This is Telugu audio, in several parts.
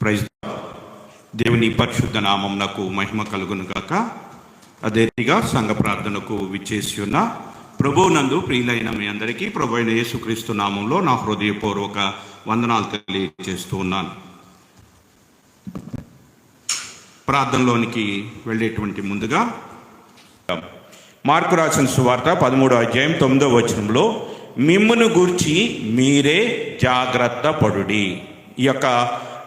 ప్రైజ్ దేవుని పరిశుద్ధ నామమునకు మహిమ కలుగును గాక. అదే రీతిగా సంఘ ప్రార్థనకు విచ్చేసి ఉన్న ప్రభువునందు ప్రియులైన మీ అందరికీ ప్రభు అయిన యేసుక్రీస్తు నామంలో నా హృదయపూర్వక వందనాలు తెలియజేస్తూ ఉన్నాను. ప్రార్థనలోనికి వెళ్ళేటువంటి ముందుగా మార్కు రాసిన సువార్త పదమూడో అధ్యాయం తొమ్మిదో వచనంలో మిమ్మును గూర్చి మీరే జాగ్రత్త పడుడి ఈ యొక్క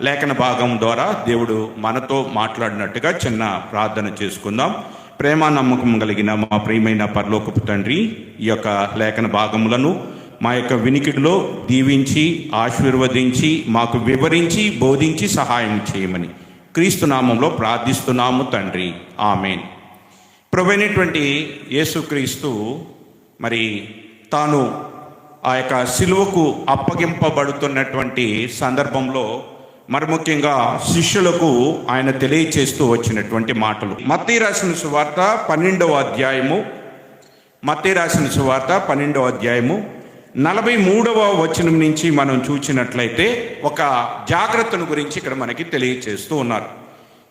లేఖన భాగం ద్వారా దేవుడు మనతో మాట్లాడినట్టుగా చిన్న ప్రార్థన చేసుకుందాం. ప్రేమ నమ్మకం కలిగిన మా ప్రియమైన పరలోకపు తండ్రి ఈ యొక్క లేఖన భాగములను మా యొక్క వినికిడిలో దీవించి ఆశీర్వదించి మాకు వివరించి బోధించి సహాయం చేయమని క్రీస్తు నామంలో ప్రార్థిస్తున్నాము తండ్రి. ఆమెన్. ప్రభువైనటువంటి యేసుక్రీస్తు మరి తాను ఆ యొక్క సిలువకు అప్పగింపబడుతున్నటువంటి సందర్భంలో మరి ముఖ్యంగా శిష్యులకు ఆయన తెలియచేస్తూ వచ్చినటువంటి మాటలు. మత్తి రాసిన సువార్త పన్నెండవ అధ్యాయము. మత్తి రాసిన సువార్త పన్నెండవ అధ్యాయము. నలభై మూడవ వచనం నుంచి మనం చూచినట్లయితే ఒక జాగ్రత్తను గురించి ఇక్కడ మనకి తెలియచేస్తూ ఉన్నారు.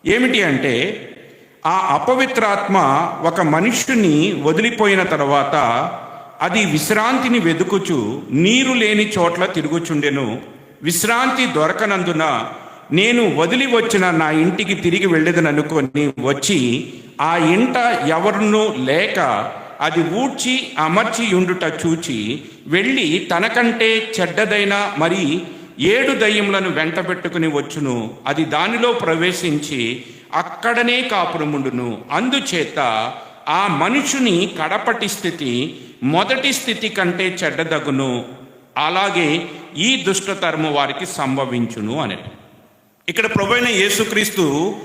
ఏమిటి అంటే ఆ అపవిత్రాత్మ ఒక మనుష్యుని వదిలిపోయిన తర్వాత అది విశ్రాంతిని వెదుకుచు నీరు లేని చోట్ల తిరుగుచుండెను విశ్రాంతి దొరకనందున నేను వదిలి వచ్చిన నా ఇంటికి తిరిగి వెళ్ళేదననుకొని వచ్చి ఆ ఇంట ఎవరినూ లేక అది ఊడ్చి అమర్చి ఉండుట చూచి వెళ్ళి తనకంటే చెడ్డదైన మరి ఏడు దయ్యములను వెంట పెట్టుకుని వచ్చును. అది దానిలో ప్రవేశించి అక్కడనే కాపురముండును. అందుచేత ఆ మనుషుని కడపటి స్థితి మొదటి స్థితి కంటే చెడ్డదగును. అలాగే ఈ దుష్టతరము వారికి సంభవించును అని ఇక్కడ ప్రభువైన యేసుక్రీస్తు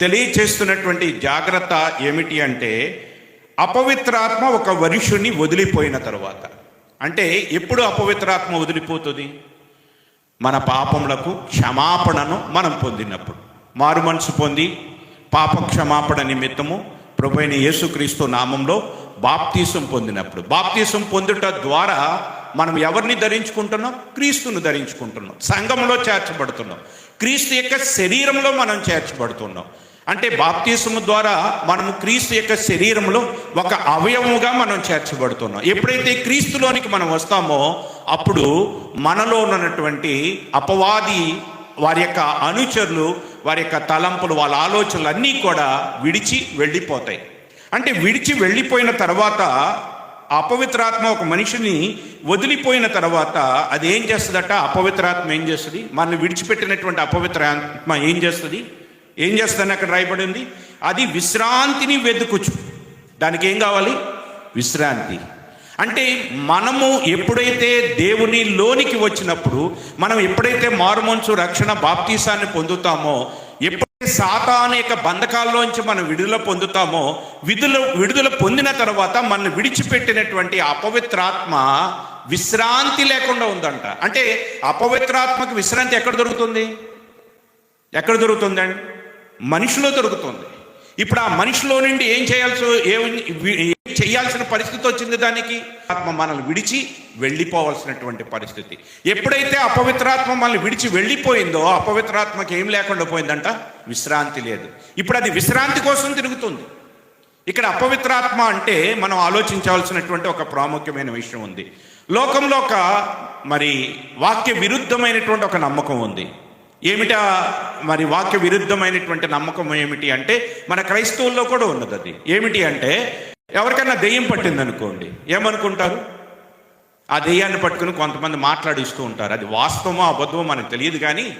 తెలియచేస్తున్నటువంటి జాగ్రత్త ఏమిటి అంటే అపవిత్రాత్మ ఒక వరుషుని వదిలిపోయిన తర్వాత. అంటే ఎప్పుడు అపవిత్రాత్మ వదిలిపోతుంది? మన పాపములకు క్షమాపణను మనం పొందినప్పుడు. మారు మనసు పొంది పాప క్షమాపణ నిమిత్తము ప్రభు అయిన యేసుక్రీస్తు నామంలో బాప్తీసం పొందినప్పుడు. బాప్తీసం పొందుట ద్వారా మనం ఎవరిని ధరించుకుంటున్నాం? క్రీస్తును ధరించుకుంటున్నాం. సంఘంలో చేర్చబడుతున్నాం. క్రీస్తు యొక్క శరీరంలో మనం చేర్చబడుతున్నాం. అంటే బాప్తీసము ద్వారా మనము క్రీస్తు యొక్క శరీరంలో ఒక అవయవముగా మనం చేర్చబడుతున్నాం. ఎప్పుడైతే క్రీస్తులోనికి మనం వస్తామో అప్పుడు మనలో ఉన్నటువంటి అపవాది వారి యొక్క అనుచరులు వారి యొక్క తలంపులు వాళ్ళ ఆలోచనలు అన్నీ కూడా విడిచి వెళ్ళిపోతాయి. అంటే విడిచి వెళ్ళిపోయిన తర్వాత అపవిత్రాత్మ ఒక మనిషిని వదిలిపోయిన తర్వాత అది ఏం చేస్తుందట? అపవిత్రాత్మ ఏం చేస్తుంది? మనల్ని విడిచిపెట్టినటువంటి అపవిత్రాత్మ ఏం చేస్తుంది? ఏం చేస్తుందని అక్కడ రాయబడింది? అది విశ్రాంతిని వెతుకుచు. దానికి ఏం కావాలి? విశ్రాంతి. అంటే మనము ఎప్పుడైతే దేవుని లోనికి వచ్చినప్పుడు మనం ఎప్పుడైతే మారుమోన్సు రక్షణ బాప్తీసాన్ని పొందుతామో ఎప్పుడైతే సాతాను యొక్క బంధకాల్లోంచి మనం విడుదల పొందుతామో విడుదల విడుదల పొందిన తర్వాత మనల్ని విడిచిపెట్టినటువంటి అపవిత్రాత్మ విశ్రాంతి లేకుండా ఉందంట. అంటే అపవిత్రాత్మకు విశ్రాంతి ఎక్కడ దొరుకుతుంది? ఎక్కడ దొరుకుతుందండి? మనిషిలో దొరుకుతుంది. ఇప్పుడు ఆ మనిషిలో నుండి ఏం చేయాల్సి ఏం చేయాల్సిన పరిస్థితి వచ్చింది దానికి? ఆత్మ మనల్ని విడిచి వెళ్ళిపోవాల్సినటువంటి పరిస్థితి. ఎప్పుడైతే అపవిత్రాత్మ మనల్ని విడిచి వెళ్ళిపోయిందో అపవిత్రాత్మకి ఏం లేకుండా పోయిందంట? విశ్రాంతి లేదు. ఇప్పుడు అది విశ్రాంతి కోసం తిరుగుతుంది. ఇక్కడ అపవిత్రాత్మ అంటే మనం ఆలోచించాల్సినటువంటి ఒక ప్రాముఖ్యమైన విషయం ఉంది. లోకంలో ఒక మరి వాక్య విరుద్ధమైనటువంటి ఒక నమ్మకం ఉంది. ఏమిటా మరి వాక్య విరుద్ధమైనటువంటి నమ్మకం ఏమిటి అంటే మన క్రైస్తవుల్లో కూడా ఉన్నది అది. ఏమిటి అంటే ఎవరికైనా దెయ్యం పట్టింది అనుకోండి ఏమనుకుంటారు? ఆ దెయ్యాన్ని పట్టుకుని కొంతమంది మాట్లాడిస్తూ ఉంటారు. అది వాస్తవమో అబద్ధమో మనకు తెలియదు కానీ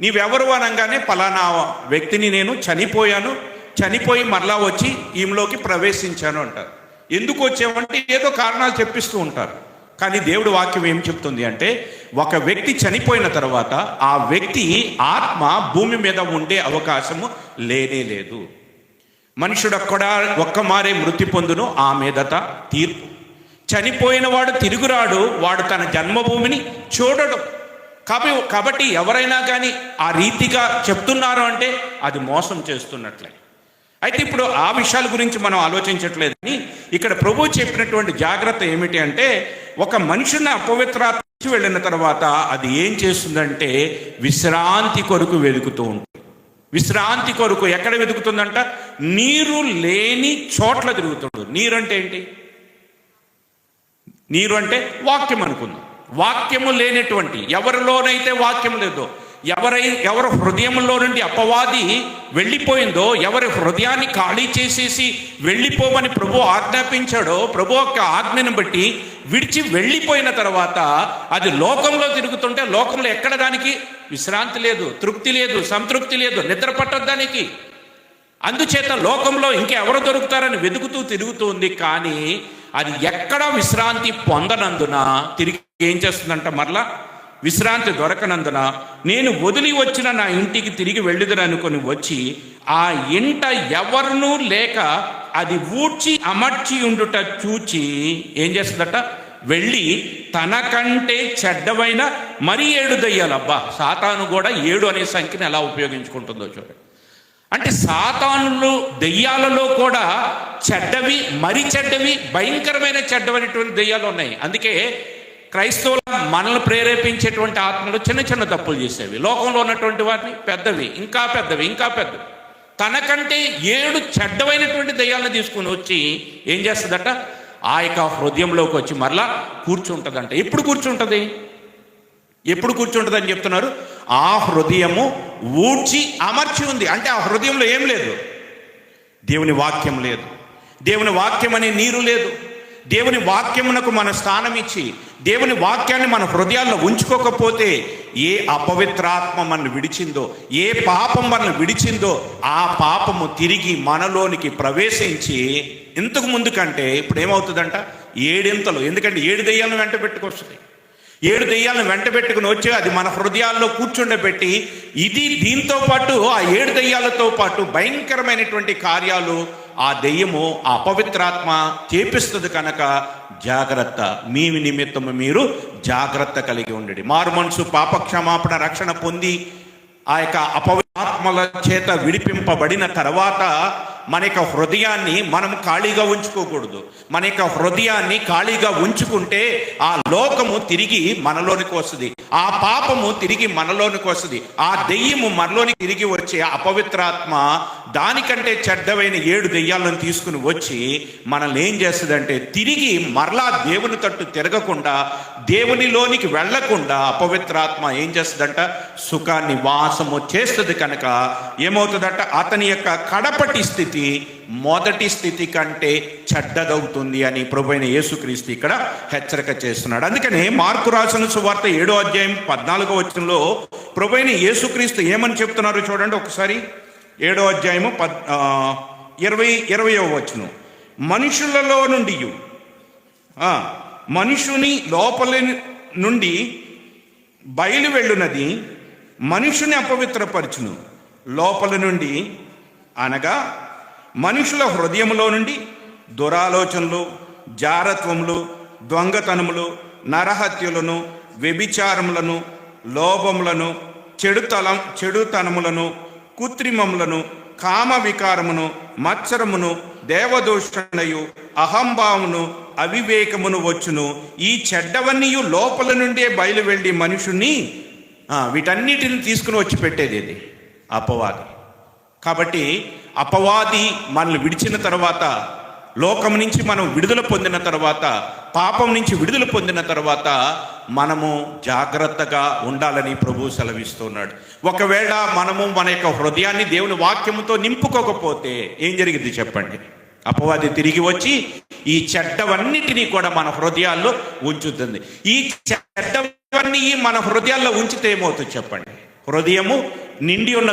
నీవెవరు అనగానే పలానా వ్యక్తిని నేను చనిపోయాను చనిపోయి మరలా వచ్చి ఈమెలోకి ప్రవేశించాను అంటారు. ఎందుకు వచ్చామంటే ఏదో కారణాలు చెప్పిస్తూ ఉంటారు. కానీ దేవుడు వాక్యం ఏం చెప్తుంది అంటే ఒక వ్యక్తి చనిపోయిన తర్వాత ఆ వ్యక్తి ఆత్మ భూమి మీద ఉండే అవకాశము లేనే లేదు. మనుషుడు ఒక్కడ ఒక్క మారే మృతి పొందును ఆ మీదట తీర్పు. చనిపోయిన వాడు తిరుగురాడు వాడు తన జన్మభూమిని చూడడు. కాబట్టి కాబట్టి ఎవరైనా కానీ ఆ రీతిగా చెప్తున్నారు అంటే అది మోసం చేస్తున్నట్లే. అయితే ఇప్పుడు ఆ విషయాల గురించి మనం ఆలోచించట్లేదని ఇక్కడ ప్రభు చెప్పినటువంటి జాగ్రత్త ఏమిటి అంటే ఒక మనిషిని అపవిత్రాత్మ వెళ్ళిన తర్వాత అది ఏం చేస్తుందంటే విశ్రాంతి కొరకు వెతుకుతూ ఉంటుంది. విశ్రాంతి కొరకు ఎక్కడ వెతుకుతుందంట? నీరు లేని చోట్ల తిరుగుతుంది నీరు అంటే ఏంటి? నీరు అంటే వాక్యం అనుకుందాం. వాక్యము లేనటువంటి ఎవరిలోనైతే వాక్యం లేదో ఎవరై ఎవరి హృదయంలో నుండి అపవాది వెళ్ళిపోయిందో ఎవరి హృదయాన్ని ఖాళీ చేసేసి వెళ్ళిపోమని ప్రభు ఆజ్ఞాపించాడో ప్రభు యొక్క ఆజ్ఞను బట్టి విడిచి వెళ్ళిపోయిన తర్వాత అది లోకంలో తిరుగుతుంటే లోకంలో ఎక్కడ దానికి విశ్రాంతి లేదు తృప్తి లేదు సంతృప్తి లేదు నిద్ర పట్టదు దానికి. అందుచేత లోకంలో ఇంకెవరు దొరుకుతారని వెతుకుతూ తిరుగుతుంది కానీ అది ఎక్కడ విశ్రాంతి పొందనందున తిరిగి ఏం చేస్తుందంట మరలా? విశ్రాంతి దొరకనందున నేను వదిలి వచ్చిన నా ఇంటికి తిరిగి వెళ్ళుదరనుకొని వచ్చి ఆ ఇంట ఎవరినూ లేక అది ఊడ్చి అమర్చి ఉండుట చూచి ఏం చేస్తుందట? వెళ్ళి తనకంటే చెడ్డవైన మరీ ఏడు దయ్యాలు. అబ్బా సాతాను కూడా ఏడు అనే సంఖ్యను ఎలా ఉపయోగించుకుంటుందో చూడండి. అంటే సాతానులు దెయ్యాలలో కూడా చెడ్డవి మరి చెడ్డవి భయంకరమైన చెడ్డవైనటువంటి దెయ్యాలు ఉన్నాయి. అందుకే క్రైస్తవుల మనల్ని ప్రేరేపించేటువంటి ఆత్మలు చిన్న చిన్న తప్పులు చేసేవి. లోకంలో ఉన్నటువంటి వాటిని పెద్దవి ఇంకా పెద్దవి ఇంకా పెద్దవి. తనకంటే ఏడు చెడ్డమైనటువంటి దయ్యాలను తీసుకుని వచ్చి ఏం చేస్తుందట? ఆ యొక్క హృదయంలోకి వచ్చి మరలా కూర్చుంటుందంట. ఎప్పుడు కూర్చుంటుంది? ఎప్పుడు కూర్చుంటుందని చెప్తున్నారు? ఆ హృదయము ఊడ్చి అమర్చి ఉంది. అంటే ఆ హృదయంలో ఏం లేదు? దేవుని వాక్యం లేదు. దేవుని వాక్యం అనే నీరు లేదు. దేవుని వాక్యమునకు మన స్థానం ఇచ్చి దేవుని వాక్యాన్ని మన హృదయాల్లో ఉంచుకోకపోతే ఏ అపవిత్రాత్మ మనల్ని విడిచిందో ఏ పాపం మనల్ని విడిచిందో ఆ పాపము తిరిగి మనలోనికి ప్రవేశించి ఇంతకు ముందు కంటే ఇప్పుడు ఏమవుతుందంట? ఏడింతలు? ఎందుకంటే ఏడు దెయ్యాలను వెంట పెట్టుకొస్తుంది. ఏడు దెయ్యాలను వెంట పెట్టుకుని వచ్చి అది మన హృదయాల్లో కూర్చుండబెట్టి ఇది దీంతో పాటు ఆ ఏడు దెయ్యాలతో పాటు భయంకరమైనటువంటి కార్యాలు ఆ దెయ్యము ఆ అపవిత్రాత్మ చేపిస్తుంది కనుక జాగ్రత్త. మీ నిమిత్తము మీరు జాగ్రత్త కలిగి ఉండండి. మారు మనసు పాపక్షమాపణ రక్షణ పొంది ఆ యొక్క అపవిత్రాత్మల చేత విడిపింపబడిన తర్వాత మన యొక్క హృదయాన్ని మనం ఖాళీగా ఉంచుకోకూడదు. మన యొక్క హృదయాన్ని ఖాళీగా ఉంచుకుంటే ఆ లోకము తిరిగి మనలోనికి వస్తుంది. ఆ పాపము తిరిగి మనలోనికి వస్తుంది. ఆ దెయ్యము మనలోని తిరిగి వచ్చే అపవిత్రాత్మ దానికంటే చెడ్డమైన ఏడు దెయ్యాలను తీసుకుని వచ్చి మనల్ని ఏం చేస్తుందంటే తిరిగి మరలా దేవుని తట్టు తిరగకుండా దేవునిలోనికి వెళ్ళకుండా అపవిత్రాత్మ ఏం చేస్తుందంట? సుఖాన్ని వాసము చేస్తుంది కనుక ఏమవుతుందంట? అతని యొక్క కడపటి స్థితి మొదటి స్థితి కంటే చెడ్డదవుతుంది అని ప్రభుైన యేసుక్రీస్తు ఇక్కడ హెచ్చరిక చేస్తున్నాడు. అందుకనే మార్కు రాసిన సువార్త ఏడో అధ్యాయం పద్నాలుగో వచనంలో ప్రభుైన యేసుక్రీస్తు ఏమని చెప్తున్నారు చూడండి ఒకసారి. ఏడో అధ్యాయము పద్ ఇరవై ఇరవై ఇరవయో వచనం. మనుషులలో నుండి మనుషుని లోపల నుండి బయలు వెళ్ళునది మనుషుని అపవిత్రపరచును. లోపల నుండి అనగా మనుషుల హృదయములో నుండి దురాలోచనలు జారత్వములు దొంగతనములు నరహత్యులను వ్యభిచారములను లోభములను చెడుతలం చెడుతనములను కృత్రిమములను కామ వికారమును మత్సరమును దేవదూషణయు అహంభావమును అవివేకమును వచ్చును. ఈ చెడ్డవన్నీయు లోపల నుండే బయలువెళ్ళి మనుషుని వీటన్నిటిని తీసుకుని వచ్చి పెట్టేది ఇది అపవాది. కాబట్టి అపవాది మనల్ని విడిచిన తర్వాత లోకం నుంచి మనం విడుదల పొందిన తర్వాత పాపం నుంచి విడుదల పొందిన తర్వాత మనము జాగ్రత్తగా ఉండాలని ప్రభు సెలవిస్తున్నాడు. ఒకవేళ మనము మన యొక్క హృదయాన్ని దేవుని వాక్యముతో నింపుకోకపోతే ఏం జరిగింది చెప్పండి? అపవాది తిరిగి వచ్చి ఈ చెడ్డవన్నిటినీ కూడా మన హృదయాల్లో ఉంచుతుంది. ఈ చెడ్డవన్నీ మన హృదయాల్లో ఉంచితే ఏమవుతుంది చెప్పండి? హృదయము నిండి ఉన్న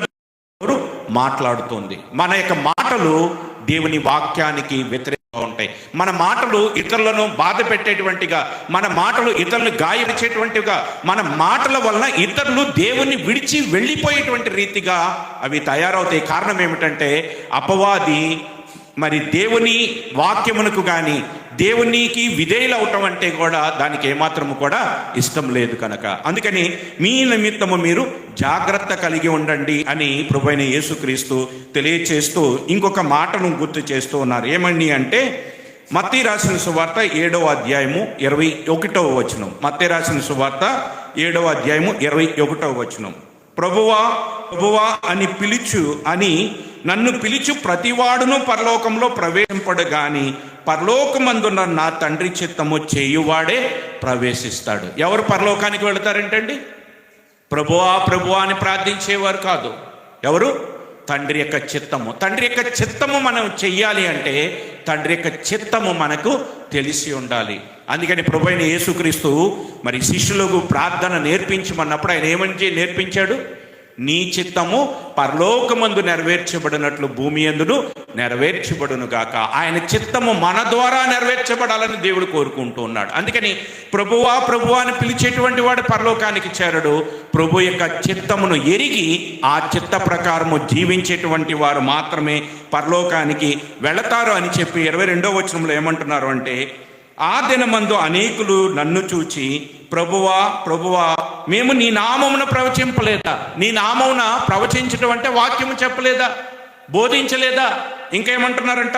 మాట్లాడుతుంది. మన యొక్క మాటలు దేవుని వాక్యానికి వ్యతిరేకంగా ఉంటాయి. మన మాటలు ఇతరులను బాధ పెట్టేటువంటిగా మన మాటలు ఇతరులను గాయపరిచేటువంటిగా మన మాటల వలన ఇతరులు దేవుని విడిచి వెళ్ళిపోయేటువంటి రీతిగా అవి తయారవుతాయి. కారణం ఏమిటంటే అపవాది మరి దేవుని వాక్యమునకు కానీ దేవునికి విధేయులవటం అంటే కూడా దానికి ఏమాత్రము కూడా ఇష్టం లేదు కనుక. అందుకని మీ నిమిత్తము మీరు జాగ్రత్త కలిగి ఉండండి అని ప్రభుైన యేసుక్రీస్తు తెలియచేస్తూ ఇంకొక మాటను గుర్తు చేస్తూ ఉన్నారు. ఏమండి అంటే మత్తి రాసిన సువార్త ఏడవ అధ్యాయము ఇరవై ఒకటవ వచనం. మత్తి రాసిన సువార్త ఏడవ అధ్యాయము ఇరవై ఒకటవ వచనం. ప్రభువా ప్రభువా అని పిలుచు అని నన్ను పిలిచి ప్రతివాడును పరలోకంలో ప్రవేశింపడు గాని పరలోకమందున్న నా తండ్రి చిత్తము చేయువాడే ప్రవేశిస్తాడు. ఎవరు పరలోకానికి వెళతారేంటండి? ప్రభువా ప్రభువా అని ప్రార్థించేవారు కాదు. ఎవరు? తండ్రి యొక్క చిత్తము. తండ్రి యొక్క చిత్తము మనం చెయ్యాలి అంటే తండ్రి యొక్క చిత్తము మనకు తెలిసి ఉండాలి. అందుకని ప్రభు అయిన యేసుక్రీస్తు మరి శిష్యులకు ప్రార్థన నేర్పించమన్నప్పుడు ఆయన ఏమని నేర్పించాడు? నీ చిత్తము పరలోకమందు నెరవేర్చబడినట్లు భూమి ఎందును నెరవేర్చబడును గాక. ఆయన చిత్తము మన ద్వారా నెరవేర్చబడాలని దేవుడు కోరుకుంటూ ఉన్నాడు. అందుకని ప్రభువా ప్రభువా అని పిలిచేటువంటి వాడు పరలోకానికి చేరడు. ప్రభు యొక్క చిత్తమును ఎరిగి ఆ చిత్త ప్రకారము జీవించేటువంటి వారు మాత్రమే పరలోకానికి వెళతారు అని చెప్పి ఇరవై రెండో వచనంలో ఏమంటున్నారు అంటే ఆ దినమందు అనేకులు నన్ను చూచి ప్రభువా ప్రభువా మేము నీ నామమున ప్రవచింపలేదా? నీ నామమున ప్రవచించడం అంటే వాక్యము చెప్పలేదా? బోధించలేదా? ఇంకేమంటున్నారంట?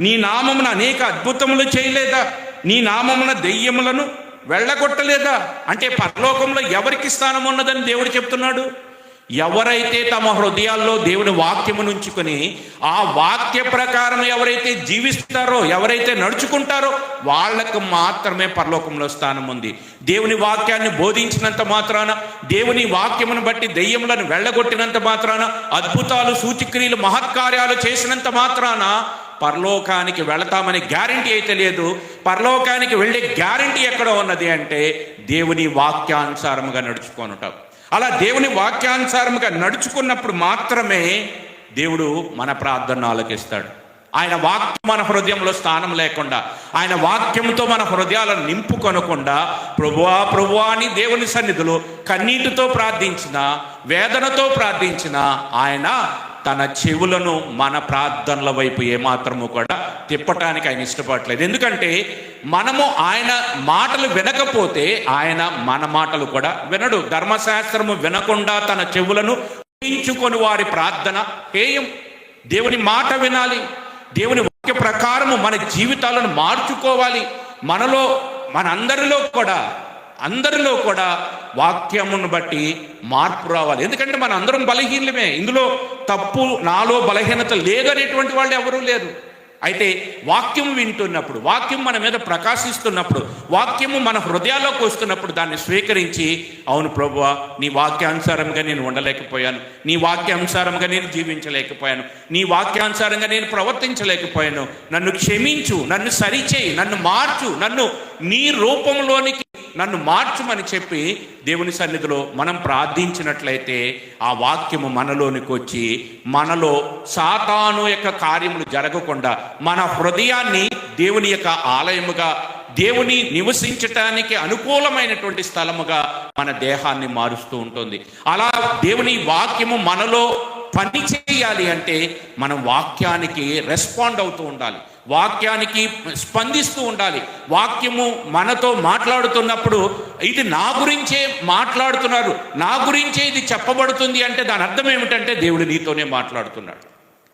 నీ నామమున అనేక అద్భుతములు చేయలేదా? నీ నామమున దెయ్యములను వెళ్ళగొట్టలేదా? అంటే పరలోకంలో ఎవరికి స్థానం ఉన్నదని దేవుడు చెప్తున్నాడు? ఎవరైతే తమ హృదయాల్లో దేవుని వాక్యమును ఉంచుకొని ఆ వాక్య ప్రకారం ఎవరైతే జీవిస్తారో ఎవరైతే నడుచుకుంటారో వాళ్ళకు మాత్రమే పరలోకంలో స్థానం ఉంది. దేవుని వాక్యాన్ని బోధించినంత మాత్రాన దేవుని వాక్యమును బట్టి దెయ్యములను వెళ్ళగొట్టినంత మాత్రాన అద్భుతాలు సూచిక్రియలు మహత్కార్యాలు చేసినంత మాత్రాన పరలోకానికి వెళతామని గ్యారంటీ అయితే లేదు. పరలోకానికి వెళ్ళే గ్యారంటీ ఎక్కడ ఉన్నది అంటే దేవుని వాక్యానుసారముగా నడుచుకొనుటాం. అలా దేవుని వాక్యానుసారముగా నడుచుకున్నప్పుడు మాత్రమే దేవుడు మన ప్రార్థన ఆలకిస్తాడు ఆయన వాక్యం మన హృదయంలో స్థానం లేకుండా ఆయన వాక్యంతో మన హృదయాలను నింపుకొనకుండా ప్రభువా ప్రభువా అని దేవుని సన్నిధిలో కన్నీటితో ప్రార్థించిన వేదనతో ప్రార్థించిన ఆయన తన చెవులను మన ప్రార్థనల వైపు ఏమాత్రము కూడా తిప్పటానికి ఆయన ఇష్టపడట్లేదు. ఎందుకంటే మనము ఆయన మాటలు వినకపోతే ఆయన మన మాటలు కూడా వినడు. ధర్మశాస్త్రము వినకుండా తన చెవులను ఉంచుకొని వారి ప్రార్థన హేయం. దేవుని మాట వినాలి. దేవుని వాక్య ప్రకారము మన జీవితాలను మార్చుకోవాలి. మనలో మనందరిలో కూడా అందరిలో కూడా వాక్యమును బట్టి మార్పు రావాలి. ఎందుకంటే మన అందరం బలహీనమే ఇందులో తప్పు నాలో బలహీనత లేదనేటువంటి వాళ్ళు ఎవరూ లేరు. అయితే వాక్యం వింటున్నప్పుడు వాక్యం మన మీద ప్రకాశిస్తున్నప్పుడు వాక్యము మన హృదయాల్లోకి వస్తున్నప్పుడు దాన్ని స్వీకరించి అవును ప్రభు నీ వాక్యానుసారంగా నేను ఉండలేకపోయాను. నీ వాక్యానుసారంగా నేను జీవించలేకపోయాను. నీ వాక్యానుసారంగా నేను ప్రవర్తించలేకపోయాను. నన్ను క్షమించు నన్ను సరిచేయి నన్ను మార్చు నన్ను నీ రూపంలోనికి నన్ను మార్చుమని చెప్పి దేవుని సన్నిధిలో మనం ప్రార్థించినట్లయితే ఆ వాక్యము మనలోనికి వచ్చి మనలో సాతాను యొక్క కార్యములు జరగకుండా మన హృదయాన్ని దేవుని యొక్క ఆలయముగా దేవుని నివసించటానికి అనుకూలమైనటువంటి స్థలముగా మన దేహాన్ని మారుస్తూ ఉంటుంది. అలా దేవుని వాక్యము మనలో పని చేయాలి అంటే మనం వాక్యానికి రెస్పాండ్ అవుతూ ఉండాలి. వాక్యానికి స్పందిస్తూ ఉండాలి. వాక్యము మనతో మాట్లాడుతున్నప్పుడు ఇది నా గురించే మాట్లాడుతున్నారు. నా గురించే ఇది చెప్పబడుతుంది అంటే దాని అర్థం ఏమిటంటే దేవుడు నీతోనే మాట్లాడుతున్నాడు.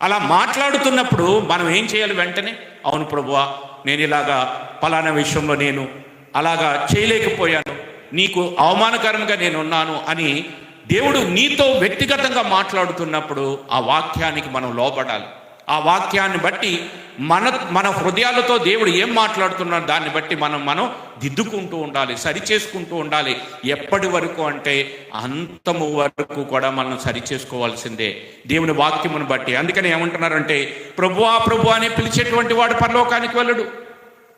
అలా మాట్లాడుతున్నప్పుడు మనం ఏం చేయాలి వెంటనే? అవును ప్రభువా నేను ఇలాగా పలానా విషయంలో నేను అలాగా చేయలేకపోయాను. నీకు అవమానకరంగా నేను ఉన్నాను అని దేవుడు నీతో వ్యక్తిగతంగా మాట్లాడుతున్నప్పుడు ఆ వాక్యానికి మనం లోపడాలి ఆ వాక్యాన్ని బట్టి మన మన హృదయాలతో దేవుడు ఏం మాట్లాడుతున్నాడు దాన్ని బట్టి మనం మనం దిద్దుకుంటూ ఉండాలి సరి చేసుకుంటూ ఉండాలి. ఎప్పటి వరకు అంటే అంతము వరకు కూడా మనం సరి చేసుకోవాల్సిందే దేవుని వాక్యమును బట్టి. అందుకని ఏమంటున్నారంటే ప్రభువా ప్రభు అని పిలిచేటువంటి వాడు పరలోకానికి వెళ్ళడు.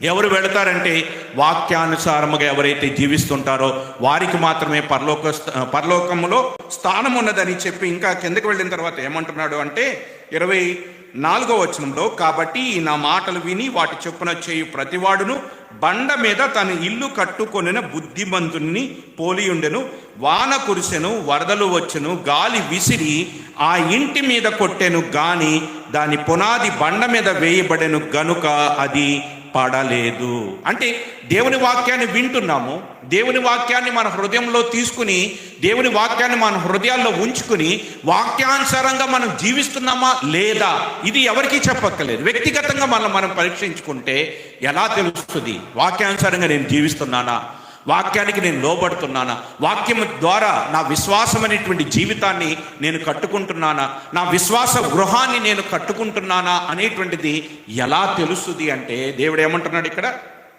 ఎవరు వెళతారంటే వాక్యానుసారముగా ఎవరైతే జీవిస్తుంటారో వారికి మాత్రమే పరలోక పరలోకములో స్థానం ఉన్నదని చెప్పి ఇంకా కిందకి వెళ్ళిన తర్వాత ఏమంటున్నాడు అంటే ఇరవై నాలుగో వచనంలో కాబట్టి ఈ నా మాటలు విని వాటి చొప్పున చేయు ప్రతివాడును బండ మీద తన ఇల్లు కట్టుకొనిన బుద్ధిమంతుని పోలియుండెను వాన కురిసెను వరదలు వచ్చెను గాలి విసిరి ఆ ఇంటి మీద కొట్టెను గాని దాని పునాది బండ మీద వేయబడెను గనుక అది పడలేదు. అంటే దేవుని వాక్యాన్ని వింటున్నాము. దేవుని వాక్యాన్ని మన హృదయంలో తీసుకుని దేవుని వాక్యాన్ని మన హృదయాల్లో ఉంచుకుని వాక్యానుసారంగా మనం జీవిస్తున్నామా లేదా ఇది ఎవరికీ చెప్పక్కర్లేదు. వ్యక్తిగతంగా మనం మనం పరీక్షించుకుంటే ఎలా తెలుస్తుంది? వాక్యానుసారంగా నేను జీవిస్తున్నానా? వాక్యానికి నేను లోబడుతున్నానా? వాక్యం ద్వారా నా విశ్వాసం అనేటువంటి జీవితాన్ని నేను కట్టుకుంటున్నానా? నా విశ్వాస గృహాన్ని నేను కట్టుకుంటున్నానా అనేటువంటిది ఎలా తెలుస్తుంది అంటే దేవుడు ఏమంటున్నాడు ఇక్కడ?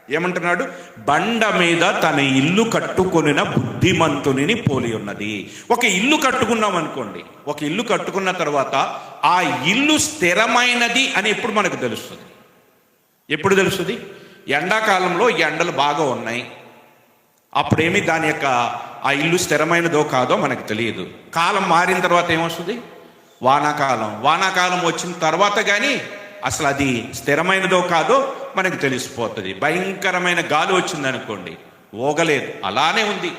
ఏమంటున్నాడు? బండ మీద తన ఇల్లు కట్టుకొనిన బుద్ధిమంతుని పోలి ఉన్నది. ఒక ఇల్లు కట్టుకున్నాం అనుకోండి. ఒక ఇల్లు కట్టుకున్న తర్వాత ఆ ఇల్లు స్థిరమైనది అని ఎప్పుడు మనకు తెలుస్తుంది? ఎప్పుడు తెలుస్తుంది? ఎండాకాలంలో ఎండలు బాగా ఉన్నాయి. అప్పుడేమి దాని యొక్క ఆ ఇల్లు స్థిరమైనదో కాదో మనకు తెలియదు. కాలం మారిన తర్వాత ఏమొస్తుంది? వానాకాలం. వానాకాలం వచ్చిన తర్వాత కానీ అసలు అది స్థిరమైనదో కాదో మనకు తెలిసిపోతుంది. భయంకరమైన గాలి వచ్చింది అనుకోండి ఓగలేదు. అలానే ఉంది.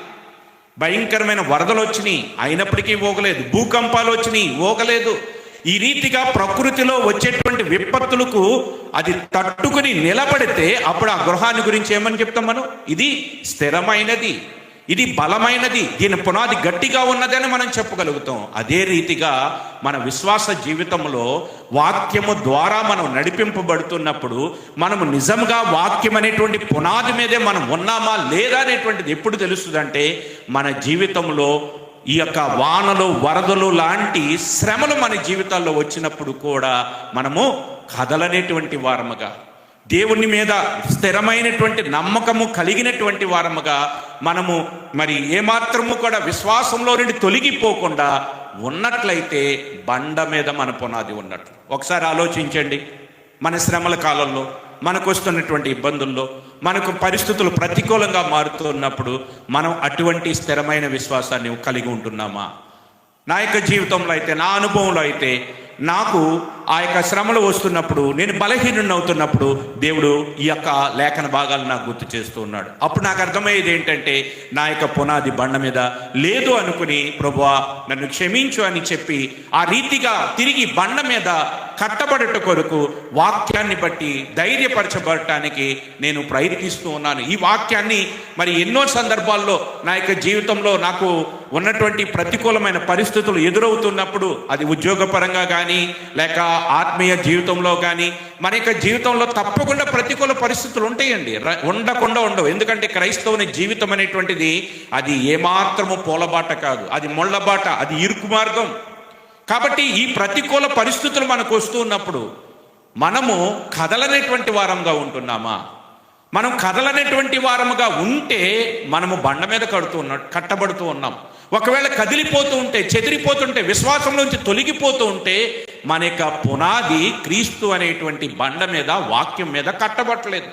భయంకరమైన వరదలు వచ్చినాయి అయినప్పటికీ ఓగలేదు. భూకంపాలు వచ్చినాయి ఓగలేదు. ఈ రీతిగా ప్రకృతిలో వచ్చేటువంటి విపత్తులకు అది తట్టుకుని నిలబడితే అప్పుడు ఆ గృహాన్ని గురించి ఏమని చెప్తాం మనం? ఇది స్థిరమైనది. ఇది బలమైనది. దీని పునాది గట్టిగా ఉన్నదని మనం చెప్పగలుగుతాం. అదే రీతిగా మన విశ్వాస జీవితంలో వాక్యము ద్వారా మనం నడిపింపబడుతున్నప్పుడు మనము నిజంగా వాక్యం అనేటువంటి పునాది మీదే మనం ఉన్నామా లేదా అనేటువంటిది ఎప్పుడు తెలుస్తుందంటే మన జీవితంలో ఈ యొక్క వానలు వరదలు లాంటి శ్రమలు మన జీవితాల్లో వచ్చినప్పుడు కూడా మనము కదలనేటువంటి వారముగా దేవుని మీద స్థిరమైనటువంటి నమ్మకము కలిగినటువంటి వారముగా మనము మరి ఏమాత్రము కూడా విశ్వాసంలో నుండి తొలగిపోకుండా ఉన్నట్లయితే బండ మీద మన పునాది ఉన్నట్లు. ఒకసారి ఆలోచించండి. మన శ్రమల కాలంలో మనకు వస్తున్నటువంటి ఇబ్బందుల్లో మనకు పరిస్థితులు ప్రతికూలంగా మారుతున్నప్పుడు మనం అటువంటి స్థిరమైన విశ్వాసాన్ని కలిగి ఉంటున్నామా? నా యొక్క జీవితంలో అయితే నా అనుభవంలో అయితే నాకు ఆ యొక్క శ్రమలు వస్తున్నప్పుడు నేను బలహీనుని అవుతున్నప్పుడు దేవుడు ఈ యొక్క లేఖన భాగాలు నాకు గుర్తు చేస్తూ ఉన్నాడు. అప్పుడు నాకు అర్థమయ్యేది ఏంటంటే నా యొక్క పునాది బండ మీద లేదు అనుకుని ప్రభువా నన్ను క్షమించు అని చెప్పి ఆ రీతిగా తిరిగి బండ మీద కట్టబడట కొరకు వాక్యాన్ని బట్టి ధైర్యపరచబడటానికి నేను ప్రయత్నిస్తూ ఉన్నాను. ఈ వాక్యాన్ని మరి ఎన్నో సందర్భాల్లో నా యొక్క జీవితంలో నాకు ఉన్నటువంటి ప్రతికూలమైన పరిస్థితులు ఎదురవుతున్నప్పుడు అది ఉద్యోగపరంగా కానీ కానీ లేక ఆత్మీయ జీవితంలో కానీ మన యొక్క జీవితంలో తప్పకుండా ప్రతికూల పరిస్థితులు ఉంటాయండి. ఉండకుండా ఉండవు. ఎందుకంటే క్రైస్తవుని జీవితం అనేటువంటిది అది ఏమాత్రము పూలబాట కాదు. అది మొళ్ళబాట అది ఇరుకు మార్గం. కాబట్టి ఈ ప్రతికూల పరిస్థితులు మనకు వస్తూ ఉన్నప్పుడు మనము కదలనేటువంటి వారంగా ఉంటున్నామా? మనం కదలనేటువంటి వారముగా ఉంటే మనము బండ మీద కడుతూ ఉన్న కట్టబడుతూ ఉన్నాం. ఒకవేళ కదిలిపోతూ ఉంటే చెదిరిపోతుంటే విశ్వాసంలోంచి తొలగిపోతూ ఉంటే మన యొక్క పునాది క్రీస్తు అనేటువంటి బండ మీద వాక్యం మీద కట్టబట్టలేదు.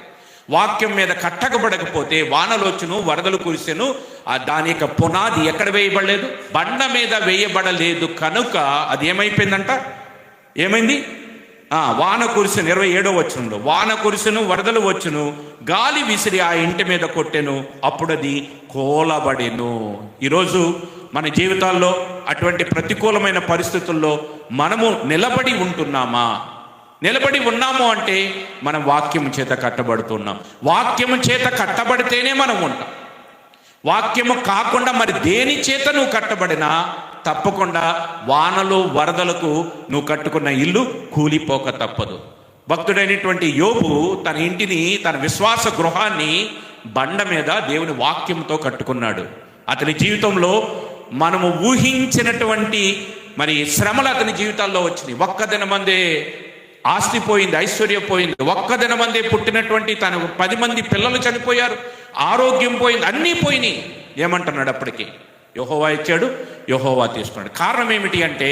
వాక్యం మీద కట్టకబడకపోతే వానలోచును వరదలు కురిసెను ఆ దాని యొక్క పునాది ఎక్కడ వేయబడలేదు? బండ మీద వేయబడలేదు కనుక అది ఏమైపోయిందంట? ఏమైంది? వాన కురిసిన ఇరవై ఏడో వచ్చును వాన కురిసెను వరదలు వచ్చును గాలి విసిరి ఆ ఇంటి మీద కొట్టెను అప్పుడు అది కోలబడెను. ఈరోజు మన జీవితాల్లో అటువంటి ప్రతికూలమైన పరిస్థితుల్లో మనము నిలబడి ఉంటున్నామా? నిలబడి ఉన్నాము అంటే మనం వాక్యము చేత కట్టబడుతున్నాం. వాక్యము చేత కట్టబడితేనే మనం ఉంటాం. వాక్యము కాకుండా మరి దేని చేత నువ్వు కట్టబడినా తప్పకుండా వానలు వరదలకు నువ్వు కట్టుకున్న ఇల్లు కూలిపోక తప్పదు. భక్తుడైనటువంటి యోబు తన ఇంటిని తన విశ్వాస గృహాన్ని బండ మీద దేవుని వాక్యంతో కట్టుకున్నాడు. అతని జీవితంలో మనము ఊహించినటువంటి మరి శ్రమలు అతని జీవితాల్లో వచ్చినాయి. ఒక్క దినమందే ఆస్తి పోయింది ఐశ్వర్యం పోయింది ఒక్క దినమందే పుట్టినటువంటి తన పది మంది పిల్లలు చనిపోయారు ఆరోగ్యం పోయింది అన్నీ పోయినాయి. ఏమంటున్నాడు అప్పటికి? యహోవా ఇచ్చాడు యహోవా తీసుకున్నాడు. కారణం ఏమిటి అంటే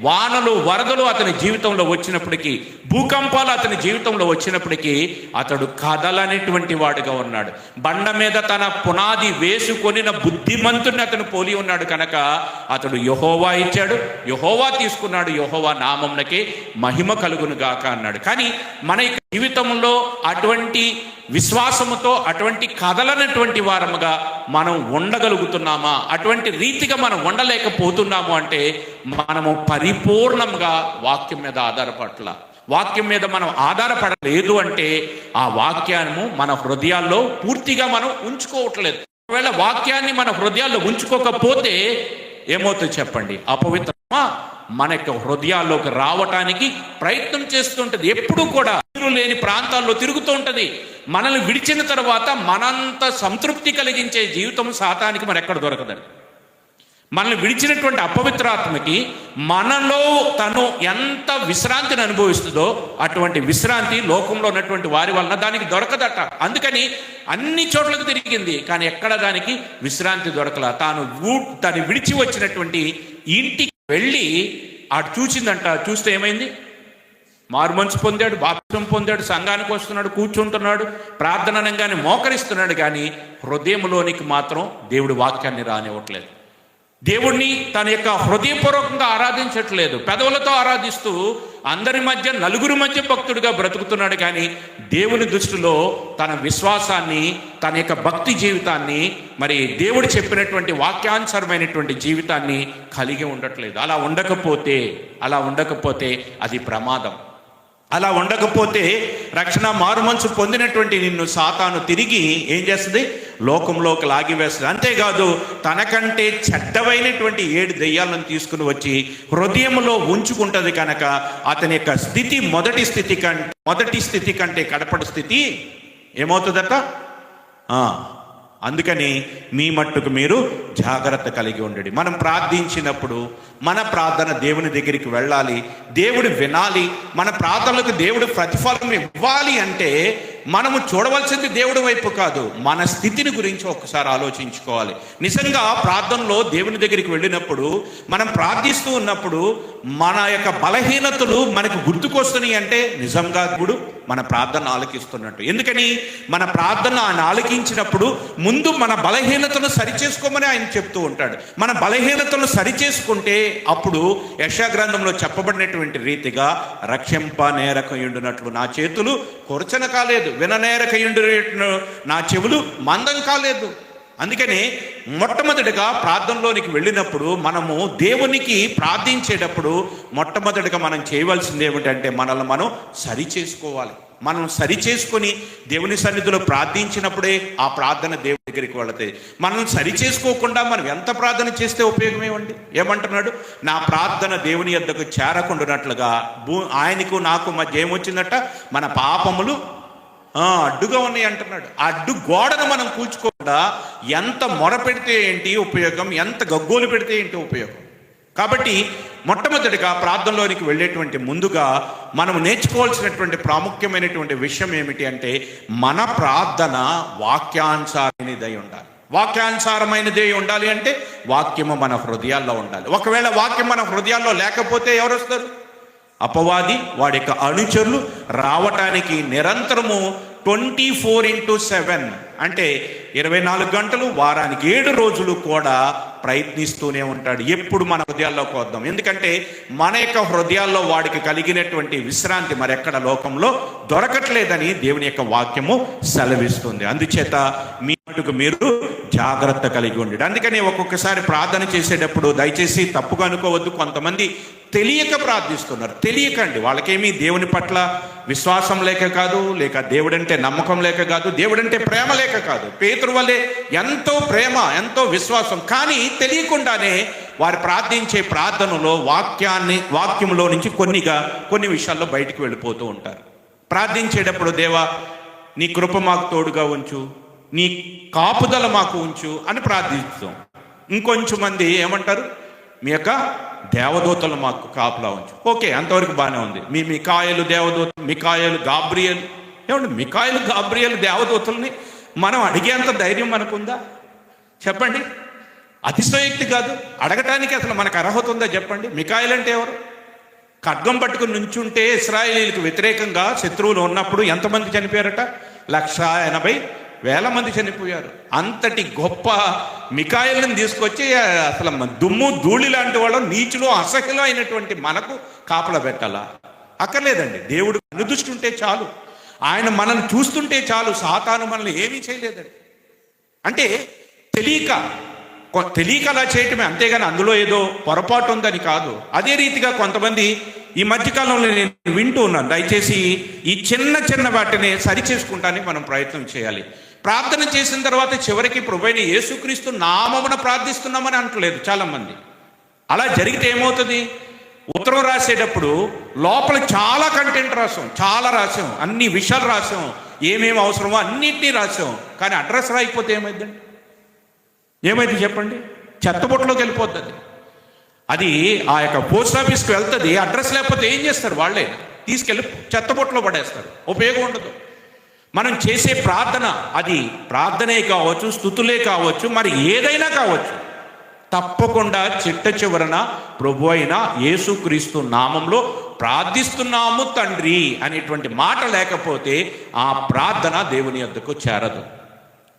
వానలు వరదలు అతని జీవితంలో వచ్చినప్పటికీ భూకంపాలు అతని జీవితంలో వచ్చినప్పటికీ అతడు కదలనేటువంటి వాడుగా ఉన్నాడు. బండ మీద తన పునాది వేసుకొనిన బుద్ధిమంతుని అతను పోలి ఉన్నాడు కనుక అతడు యహోవా ఇచ్చాడు యహోవా తీసుకున్నాడు యహోవా నామంనకే మహిమ కలుగును గాక అన్నాడు. కానీ మన జీవితంలో అటువంటి విశ్వాసముతో అటువంటి కదలనటువంటి వారముగా మనం ఉండగలుగుతున్నామా? అటువంటి రీతిగా మనం ఉండలేకపోతున్నాము అంటే మనము పరిపూర్ణంగా వాక్యం మీద ఆధారపట్ల. వాక్యం మీద మనం ఆధారపడలేదు అంటే ఆ వాక్యాన్ని మన హృదయాల్లో పూర్తిగా మనం ఉంచుకోవట్లేదు. ఒకవేళ వాక్యాన్ని మన హృదయాల్లో ఉంచుకోకపోతే ఏమవుతుంది చెప్పండి? అపవిత్రమా? మన యొక్క హృదయాల్లోకి రావటానికి ప్రయత్నం చేస్తుంటది. ఎప్పుడు కూడా నీరు లేని ప్రాంతాల్లో తిరుగుతూ ఉంటుంది. మనల్ని విడిచిన తర్వాత మనంత సంతృప్తి కలిగించే జీవితం శాతానికి మరి ఎక్కడ దొరకదండి మనల్ని విడిచినటువంటి అపవిత్రాత్మకి మనలో తను ఎంత విశ్రాంతిని అనుభవిస్తుందో అటువంటి విశ్రాంతి లోకంలో ఉన్నటువంటి వారి వలన దానికి దొరకదట. అందుకని అన్ని చోట్లకు తిరిగింది. కానీ ఎక్కడ దానికి విశ్రాంతి దొరకల. తాను తను విడిచి వచ్చినటువంటి ఇంటికి వెళ్ళి అటు చూసిందంట చూస్తే ఏమైంది? మారుమనసు పొందాడు బాప్సం పొందాడు సంఘానికి వస్తున్నాడు కూర్చుంటున్నాడు ప్రార్థన అనగానే మోకరిస్తున్నాడు కానీ హృదయంలోనికి మాత్రం దేవుడి వాక్యాన్ని రానివ్వట్లేదు. దేవుణ్ణి తన యొక్క హృదయపూర్వకంగా ఆరాధించట్లేదు. పెదవులతో ఆరాధిస్తూ అందరి మధ్య నలుగురి మధ్య భక్తుడిగా బ్రతుకుతున్నాడు కానీ దేవుని దృష్టిలో తన విశ్వాసాన్ని తన యొక్క భక్తి జీవితాన్ని మరి దేవుడు చెప్పినటువంటి వాక్యానుసరమైనటువంటి జీవితాన్ని కలిగి ఉండట్లేదు. అలా ఉండకపోతే అలా ఉండకపోతే అది ప్రమాదం. అలా ఉండకపోతే రక్షణ మారుమనసు పొందినటువంటి నిన్ను సాతాను తిరిగి ఏం చేస్తుంది? లోకంలోకి లాగివేస్తుంది అంతేకాదు తనకంటే చెడ్డవైనటువంటి ఏడు దెయ్యాలను తీసుకుని వచ్చి హృదయంలో ఉంచుకుంటుంది కనుక అతని యొక్క స్థితి మొదటి స్థితి కంటే మొదటి స్థితి కంటే కడపడి స్థితి ఏమవుతుందట? అందుకని మీ మట్టుకు మీరు జాగ్రత్త కలిగి ఉండండి. మనం ప్రార్థించినప్పుడు మన ప్రార్థన దేవుని దగ్గరికి వెళ్ళాలి దేవుడు వినాలి మన ప్రార్థనలకు దేవుడు ప్రతిఫలం ఇవ్వాలి అంటే మనము చూడవలసింది దేవుడి వైపు కాదు మన స్థితిని గురించి ఒకసారి ఆలోచించుకోవాలి. నిజంగా ప్రార్థనలో దేవుని దగ్గరికి వెళ్ళినప్పుడు మనం ప్రార్థిస్తూ ఉన్నప్పుడు మన యొక్క బలహీనతలు మనకు గుర్తుకొస్తున్నాయి అంటే నిజంగా గుడు మన ప్రార్థన ఆలకిస్తున్నట్టు. ఎందుకని? మన ప్రార్థన ఆయన ఆలకించినప్పుడు ముందు మన బలహీనతను సరిచేసుకోమని ఆయన చెప్తూ ఉంటాడు. మన బలహీనతను సరిచేసుకుంటే అప్పుడు యశాగ్రంథంలో చెప్పబడినటువంటి రీతిగా రక్షింప నేరకయుండునట్లు నా చేతులు కొరచన కాలేదు విననేరకయుండు నా చెవులు మందం కాలేదు. అందుకని మొట్టమొదటిగా ప్రార్థనలోనికి వెళ్ళినప్పుడు మనము దేవునికి ప్రార్థించేటప్పుడు మొట్టమొదటిగా మనం చేయవలసింది ఏమిటంటే మనల్ని మనం సరి చేసుకోవాలి మనం సరి చేసుకొని దేవుని సన్నిధిలో ప్రార్థించినప్పుడే ఆ ప్రార్థన దేవుని దగ్గరికి వెళతాయి. మనం సరి చేసుకోకుండా మనం ఎంత ప్రార్థన చేస్తే ఉపయోగమేమండి ఏమంటున్నాడు? నా ప్రార్థన దేవుని యొద్దకు చేరకుండానట్లుగా భూ ఆయనకు నాకు మధ్య ఏమొచ్చిందట? మన పాపములు అడ్డుగా ఉన్నాయి అంటున్నాడు. ఆ అడ్డు గోడను మనం కూల్చుకోకుండా ఎంత మొర పెడితే ఏంటి ఉపయోగం? ఎంత గగ్గోలు పెడితే ఏంటి ఉపయోగం? కాబట్టి మొట్టమొదటిగా ప్రార్థనలోనికి వెళ్ళేటువంటి ముందుగా మనం నేర్చుకోవాల్సినటువంటి ప్రాముఖ్యమైనటువంటి విషయం ఏమిటి అంటే మన ప్రార్థన వాక్యానుసారమైనదై ఉండాలి. వాక్యానుసారమైనదే ఉండాలి అంటే వాక్యము మన హృదయాల్లో ఉండాలి. ఒకవేళ వాక్యం మన హృదయాల్లో లేకపోతే ఎవరు వస్తారు అపవాది వాడి యొక్క అనుచరులు రావటానికి నిరంతరము ట్వంటీ ఫోర్ ఇంటూ సెవెన్ అంటే ఇరవై నాలుగు గంటలు వారానికి ఏడు రోజులు కూడా ప్రయత్నిస్తూనే ఉంటాడు. ఎప్పుడు మన హృదయాల్లోకి వద్దాం. ఎందుకంటే మన యొక్క హృదయాల్లో వాడికి కలిగినటువంటి విశ్రాంతి మరెక్కడ లోకంలో దొరకట్లేదని దేవుని యొక్క వాక్యము సెలవిస్తుంది. అందుచేత మీ మటుకు మీరు జాగ్రత్త కలిగి ఉండండి. అందుకని ఒక్కొక్కసారి ప్రార్థన చేసేటప్పుడు దయచేసి తప్పుగా అనుకోవద్దు. కొంతమంది తెలియక ప్రార్థిస్తున్నారు. తెలియకండి. వాళ్ళకేమీ దేవుని పట్ల విశ్వాసం లేక కాదు లేక దేవుడంటే నమ్మకం లేక కాదు దేవుడంటే ప్రేమ లేక కాదు. పేతురు వల్లే ఎంతో ప్రేమ ఎంతో విశ్వాసం. కానీ తెలియకుండానే వారు ప్రార్థించే ప్రార్థనలో వాక్యాన్ని వాక్యంలో నుంచి కొన్నిగా కొన్ని విషయాల్లో బయటికి వెళ్ళిపోతూ ఉంటారు. ప్రార్థించేటప్పుడు దేవా నీ కృప మాకు తోడుగా ఉంచు. నీ కాపుదల మాకు ఉంచు అని ప్రార్థిస్తాం. ఇంకొంచెం మంది ఏమంటారు? మీ యొక్క దేవదూతలు మాకు కాపులా ఉంచు. ఓకే అంతవరకు బాగానే ఉంది. మీ మికాయలు దేవదూత మికాయలు గాబ్రియలు. ఏమండి మికాయలు గాబ్రియలు దేవదూతల్ని మనం అడిగేంత ధైర్యం మనకుందా? చెప్పండి. అతిశయోక్తి కాదు. అడగటానికి అసలు మనకు అర్హత ఉందా చెప్పండి. మికాయలు అంటే ఎవరు? ఖడ్గం పట్టుకుని నుంచుంటే ఇస్రాయేలీలకు వ్యతిరేకంగా శత్రువులు ఉన్నప్పుడు ఎంతమంది చనిపోయారట? లక్ష ఎనభై వేల మంది చనిపోయారు. అంతటి గొప్ప మికాయలను తీసుకొచ్చి అసలు దుమ్ము ధూళి లాంటి వాళ్ళు నీచులు అసహ్యులు అయినటువంటి మనకు కాపల పెట్టాలా? అక్కర్లేదండి. దేవుడు అనుదృష్టి ఉంటే చాలు. ఆయన మనల్ని చూస్తుంటే చాలు. సాతాను మనల్ని ఏమీ చేయలేదండి. అంటే తెలియక కొ- తెలియక అలా చేయటమే. అంతేగాని అందులో ఏదో పొరపాటు ఉందని కాదు. అదే రీతిగా కొంతమంది ఈ మధ్యకాలంలో నేను వింటూ ఉన్నాను. దయచేసి ఈ చిన్న చిన్న వాటిని సరి చేసుకుంటానికి మనం ప్రయత్నం చేయాలి. ప్రార్థన చేసిన తర్వాత చివరికి ప్రభైన యేసుక్రీస్తు నామమున ప్రార్థిస్తున్నామని అంటలేదు చాలామంది. అలా జరిగితే ఏమవుతుంది? ఉత్తరం రాసేటప్పుడు లోపల చాలా కంటెంట్ రాసాం చాలా రాసాం అన్ని విషయాలు రాసాం ఏమేమి అవసరమో అన్నింటినీ రాసాం. కానీ అడ్రస్ రాయిపోతే ఏమైందండి ఏమైంది చెప్పండి? చెత్తబుట్టలోకి వెళ్ళిపోద్ది అది. అది ఆ యొక్క పోస్ట్ ఆఫీస్కి వెళ్తుంది అడ్రస్ లేకపోతే ఏం చేస్తారు వాళ్ళే? తీసుకెళ్ళి చెత్తబుట్టలో పడేస్తారు. ఉపయోగం ఉండదు. మనం చేసే ప్రార్థన అది ప్రార్థనే కావచ్చు స్థుతులే కావచ్చు మరి ఏదైనా కావచ్చు. తప్పకుండా చిట్ట చివరన ప్రభు అయిన యేసుక్రీస్తు నామంలో ప్రార్థిస్తున్నాము తండ్రి అనేటువంటి మాట లేకపోతే ఆ ప్రార్థన దేవుని వద్దకు చేరదు.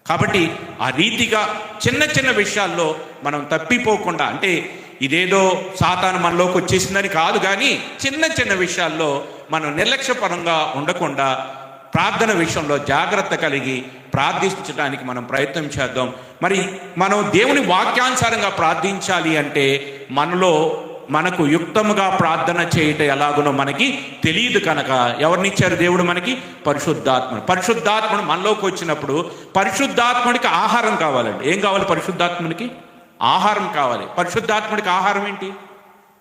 కాబట్టి ఆ రీతిగా చిన్న చిన్న విషయాల్లో మనం తప్పిపోకుండా అంటే ఇదేదో సాతాను మనలోకి వచ్చేసిందని కాదు కానీ చిన్న చిన్న విషయాల్లో మనం నిర్లక్ష్యపరంగా ఉండకుండా ప్రార్థన విషయంలో జాగ్రత్త కలిగి ప్రార్థించడానికి మనం ప్రయత్నం చేద్దాం. మరి మనం దేవుని వాక్యానుసారంగా ప్రార్థించాలి అంటే మనలో మనకు యుక్తముగా ప్రార్థన చేయట ఎలాగునో మనకి తెలియదు కనుక ఎవరినిచ్చారు దేవుడు మనకి? పరిశుద్ధాత్మ పరిశుద్ధాత్మను మనలోకి వచ్చినప్పుడు పరిశుద్ధాత్ముడికి ఆహారం కావాలండి. ఏం కావాలి పరిశుద్ధాత్మునికి? ఆహారం కావాలి. పరిశుద్ధాత్ముడికి ఆహారం ఏంటి?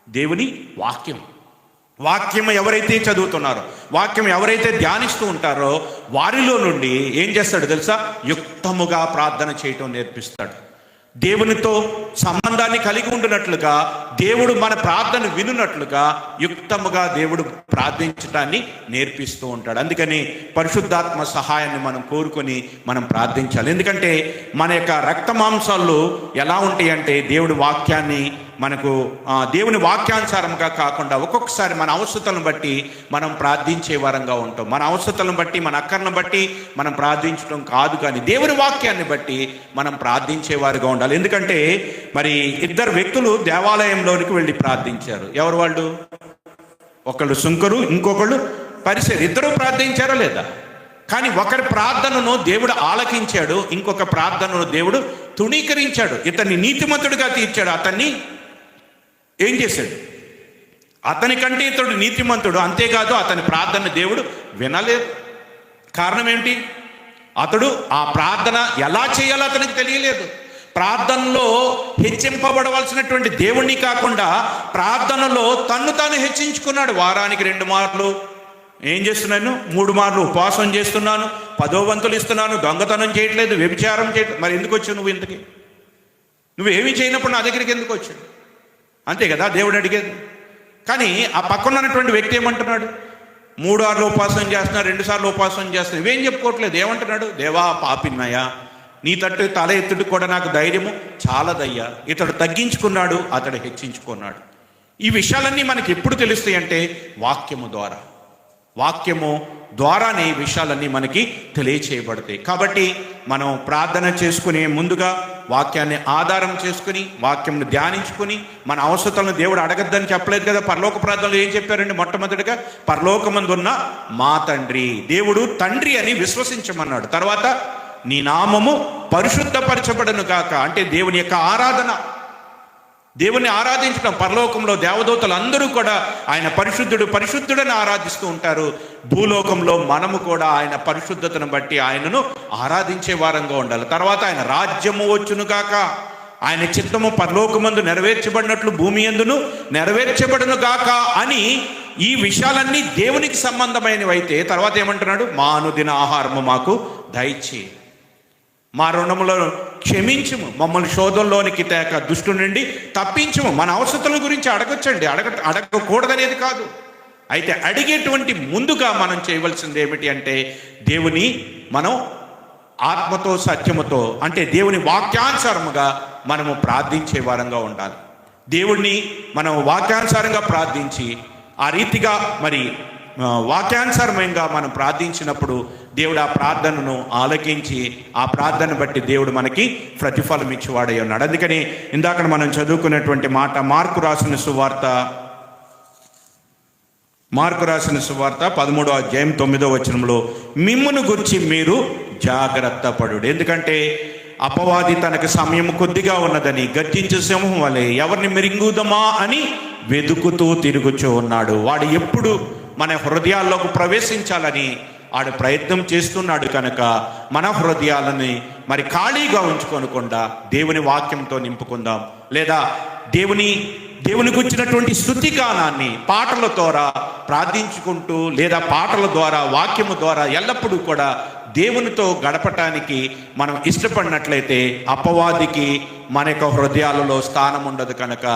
దేవుని వాక్యం. వాక్యం ఎవరైతే చదువుతున్నారో వాక్యం ఎవరైతే ధ్యానిస్తూ ఉంటారో వారిలో నుండి ఏం చేస్తాడు తెలుసా? యుక్తముగా ప్రార్థన చేయటం నేర్పిస్తాడు. దేవునితో సంబంధాన్ని కలిగి ఉండినట్లుగా దేవుడు మన ప్రార్థన వినున్నట్లుగా యుక్తముగా దేవుడు ప్రార్థించటాన్ని నేర్పిస్తూ ఉంటాడు. అందుకని పరిశుద్ధాత్మ సహాయాన్ని మనం కోరుకొని మనం ప్రార్థించాలి. ఎందుకంటే మన యొక్క రక్త మాంసాలు ఎలా ఉంటాయి అంటే వాక్యాన్ని మనకు దేవుని వాక్యానుసారంగా కాకుండా ఒక్కొక్కసారి మన అవసరతలను బట్టి మనం ప్రార్థించే వారంగా ఉంటాం. మన అవసరతలను బట్టి మన అక్కర్లను బట్టి మనం ప్రార్థించడం కాదు కానీ దేవుని వాక్యాన్ని బట్టి మనం ప్రార్థించే వారుగా ఉండాలి. ఎందుకంటే మరి ఇద్దరు వ్యక్తులు దేవాలయంలోనికి వెళ్ళి ప్రార్థించారు. ఎవరు వాళ్ళు? ఒకళ్ళు సుంకరు ఇంకొకళ్ళు పరిసరి ఇద్దరు ప్రార్థించారా లేదా? కానీ ఒకరి ప్రార్థనను దేవుడు ఆలకించాడు ఇంకొక ప్రార్థనను దేవుడు తుణీకరించాడు. ఇతన్ని నీతిమంతుడిగా తీర్చాడు అతన్ని ఏం చేశాడు? అతనికంటే ఇతడు నీతిమంతుడు అంతేకాదు అతని ప్రార్థన దేవుడు వినలేదు. కారణం ఏంటి? అతడు ఆ ప్రార్థన ఎలా చేయాలో అతనికి తెలియలేదు. ప్రార్థనలో హెచ్చింపబడవలసినటువంటి దేవుణ్ణి కాకుండా ప్రార్థనలో తన్ను తాను హెచ్చించుకున్నాడు. వారానికి రెండు మార్లు. ఏం చేస్తున్నాను? మూడు మార్లు ఉపవాసం చేస్తున్నాను. పదో వంతులు ఇస్తున్నాను. దొంగతనం చేయట్లేదు. వ్యభిచారం చేయట్లేదు. మరి ఎందుకు వచ్చావు నువ్వు ఇంతకి? నువ్వు ఏమీ చేయనప్పుడు నా దగ్గరికి ఎందుకు వచ్చావు? అంతే కదా? దేవుడు అడిగేది. కానీ ఆ పక్కన ఉన్నటువంటి వ్యక్తి ఏమంటున్నాడు? మూడు సార్లు ఉపాసన చేస్తున్నా రెండు సార్లు ఉపాసన చేస్తున్నా. ఇవేం చెప్పుకోవట్లేదు. ఏమంటున్నాడు? దేవా పాపిన్నయ్యా నీ తట్టు తల ఎత్తుడు కూడా నాకు ధైర్యము చాలదయ్యా. ఇతడు తగ్గించుకున్నాడు అతడు హెచ్చించుకున్నాడు. ఈ విషయాలన్నీ మనకి ఎప్పుడు తెలుస్తాయి అంటే వాక్యము ద్వారా. వాక్యము ద్వారానే విషయాలన్నీ మనకి తెలియచేయబడతాయి. కాబట్టి మనం ప్రార్థన చేసుకునే ముందుగా వాక్యాన్ని ఆధారం చేసుకుని వాక్యంను ధ్యానించుకుని మన అవసరతలను దేవుడు అడగద్దని చెప్పలేదు కదా. పరలోక ప్రార్థనలు ఏం చెప్పారండి మొట్టమొదటిగా? పరలోకమందున్న మా తండ్రి. దేవుడు తండ్రి అని విశ్వసించమన్నాడు. తర్వాత నీ నామము పరిశుద్ధపరచబడను గాక. అంటే దేవుని యొక్క ఆరాధన. దేవుని ఆరాధించడం పరలోకంలో దేవదూతలు అందరూ కూడా ఆయన పరిశుద్ధుడు పరిశుద్ధుడని ఆరాధిస్తూ ఉంటారు. భూలోకంలో మనము కూడా ఆయన పరిశుద్ధతను బట్టి ఆయనను ఆరాధించే వారంగా ఉండాలి. తర్వాత ఆయన రాజ్యము వచ్చును కాక ఆయన చిత్తము పరలోకమందు నెరవేర్చబడినట్లు భూమి ఎందును నెరవేర్చబడును గాక అని ఈ విషయాలన్నీ దేవునికి సంబంధమైనవి అయితే తర్వాత ఏమంటున్నాడు? మా అనుదిన ఆహారము మాకు దయచేయి. మా రుణములను క్షమించము. మమ్మల్ని శోధంలోనికి తేక దుష్టు నుండి తప్పించము. మన అవసరతల గురించి అడగొచ్చండి. అడగ అడగకూడదనేది కాదు. అయితే అడిగేటువంటి ముందుగా మనం చేయవలసింది ఏమిటి అంటే దేవుని మనం ఆత్మతో సత్యముతో అంటే దేవుని వాక్యానుసారముగా మనము ప్రార్థించే వారంగా ఉండాలి. దేవుణ్ణి మనం వాక్యానుసారంగా ప్రార్థించి ఆ రీతిగా మరి వాక్యానుసారమంగా మనం ప్రార్థించినప్పుడు దేవుడు ఆ ప్రార్థనను ఆలకించి ఆ ప్రార్థన బట్టి దేవుడు మనకి ప్రతిఫలం ఇచ్చేవాడై ఉన్నాడు. అందుకని ఇందాక మనం చదువుకున్నటువంటి మాట మార్కు రాసిన సువార్త మార్కు రాసిన సువార్త పదమూడో అధ్యాయం తొమ్మిదో వచనంలో మిమ్మును గురించి మీరు జాగ్రత్త పడు ఎందుకంటే అపవాది తనకు సమయం కొద్దిగా ఉన్నదని గర్జించే సింహం వలె ఎవరిని మెరింగుదమా అని వెతుకుతూ తిరుగుచూ ఉన్నాడు. వాడు ఎప్పుడు మన హృదయాల్లోకి ప్రవేశించాలని ఆడు ప్రయత్నం చేస్తున్నాడు కనుక మన హృదయాలని మరి ఖాళీగా ఉంచుకోనకుండా దేవుని వాక్యంతో నింపుకుందాం. లేదా దేవుని దేవునికి వచ్చినటువంటి స్థుతి గానాన్ని పాటల ద్వారా ప్రార్థించుకుంటూ లేదా పాటల ద్వారా వాక్యము ద్వారా ఎల్లప్పుడూ కూడా దేవునితో గడపటానికి మనం ఇష్టపడినట్లయితే అపవాదికి మన యొక్క హృదయాలలో స్థానం ఉండదు కనుక